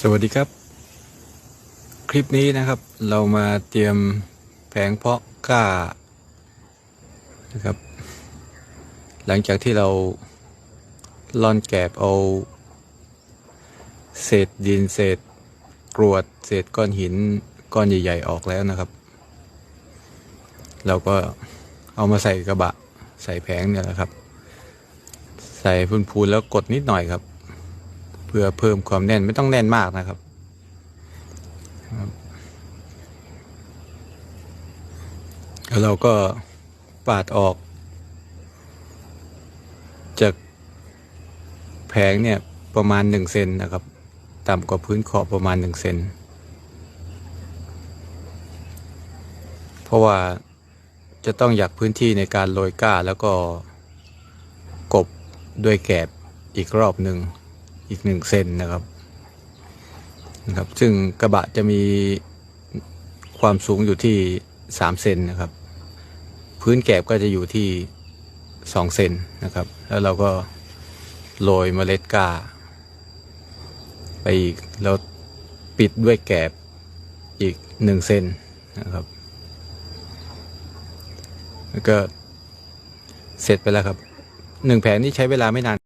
สวัสดีครับ คลิปนี้นะครับ เรามาเตรียมแผงเพาะกล้านะครับ หลังจากที่เราล่อนแกบเอา เศษดินเศษกรวด เศษก้อนหินก้อนใหญ่ ๆ ออกแล้วนะครับ เราก็เอามาใส่กระบะ ใส่แผงเนี่ยแหละครับ ใส่พูนๆแล้วกดนิดหน่อยครับ พื่อเพิ่มความแน่นไม่ต้องแน่นมากนะครับ แล้วเราก็ปาดออก จากแผงเนี่ยประมาณหนึ่งเซนนะครับ ต่ำกว่าพื้นขอบประมาณหนึ่งเซนเพราะว่าจะต้องอยากพื้นที่ในการโรยก้าแล้วก็กบด้วยแกบอีกรอบหนึ่ง อีกหนึ่งเซนนะครับนะครับ ซึ่งกระบะจะมีความสูงอยู่ที่สามเซนนะครับ พื้นแกบก็จะอยู่ที่สองเซนนะครับ แล้วเราก็โรยเมล็ดกาไปอีกแล้วปิดด้วยแกบอีกหนึ่งเซนนะครับ แล้วก็เสร็จไปแล้วครับหนึ่งแผงนี่ใช้เวลาไม่นาน